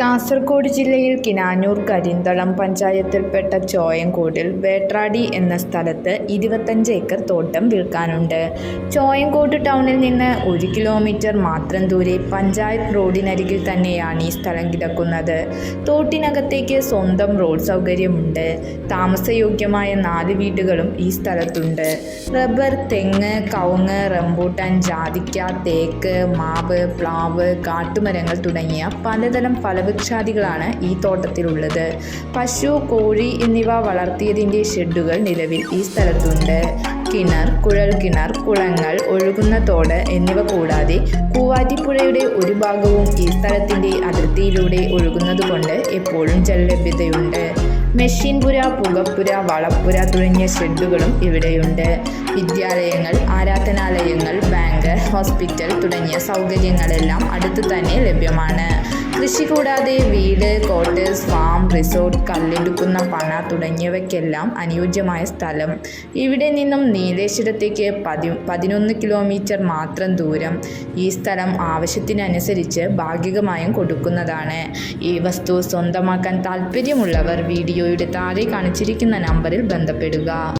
കാസർഗോഡ് ജില്ലയിൽ കിനാനൂർ കരിന്തളം പഞ്ചായത്തിൽപ്പെട്ട ചോയങ്കോടിൽ വേട്രാടി എന്ന സ്ഥലത്ത് ഇരുപത്തഞ്ച് ഏക്കർ തോട്ടം വിൽക്കാനുണ്ട്. ചോയങ്കോട് ടൗണിൽ നിന്ന് ഒരു കിലോമീറ്റർ മാത്രം ദൂരെ പഞ്ചായത്ത് റോഡിനരികിൽ തന്നെയാണ് ഈ സ്ഥലം കിടക്കുന്നത്. തോട്ടിനകത്തേക്ക് സ്വന്തം റോഡ് സൗകര്യമുണ്ട്. താമസയോഗ്യമായ നാല് വീടുകളും ഈ സ്ഥലത്തുണ്ട്. റബ്ബർ തെങ്ങ് കവുങ്ങ് റംബൂട്ടാൻ ജാതിക്ക തേക്ക് മാവ് പ്ലാവ് കാട്ടുമരങ്ങൾ തുടങ്ങിയ പലതരം ഫലവൃക്ഷാദികളാണ് ഈ തോട്ടത്തിലുള്ളത്. പശു കോഴി എന്നിവ വളർത്തിയതിന്റെ ഷെഡുകൾ നിലവിൽ ഈ സ്ഥലത്തുണ്ട്. കിണർ കുഴൽ കിണർ കുളങ്ങൾ ഒഴുകുന്ന തോട് എന്നിവ കൂടാതെ കൂവാറ്റിപ്പുഴയുടെ ഒരു ഭാഗവും ഈ സ്ഥലത്തിന്റെ അതിർത്തിയിലൂടെ ഒഴുകുന്നതുകൊണ്ട് എപ്പോഴും ജലലഭ്യതയുണ്ട്. മെഷീൻപുര പുകപ്പുര വളപ്പുര തുടങ്ങിയ ഷെഡുകളും ഇവിടെയുണ്ട്. വിദ്യാലയങ്ങൾ ആരാധനാലയങ്ങൾ ഹോസ്പിറ്റൽ തുടങ്ങിയ സൗകര്യങ്ങളെല്ലാം അടുത്തു തന്നെ ലഭ്യമാണ്. കൃഷി കൂടാതെ വീട് കോട്ടേഴ്സ് ഫാം റിസോർട്ട് കല്ലെടുക്കുന്ന പണ തുടങ്ങിയവയ്ക്കെല്ലാം അനുയോജ്യമായ സ്ഥലം. ഇവിടെ നിന്നും നീലേശ്വരത്തേക്ക് പതി പതിനൊന്ന് കിലോമീറ്റർ മാത്രം ദൂരം. ഈ സ്ഥലം ആവശ്യത്തിനനുസരിച്ച് ഭാഗികമായും കൊടുക്കുന്നതാണ്. ഈ വസ്തു സ്വന്തമാക്കാൻ താല്പര്യമുള്ളവർ വീഡിയോയുടെ താഴെ കാണിച്ചിരിക്കുന്ന നമ്പറിൽ ബന്ധപ്പെടുക.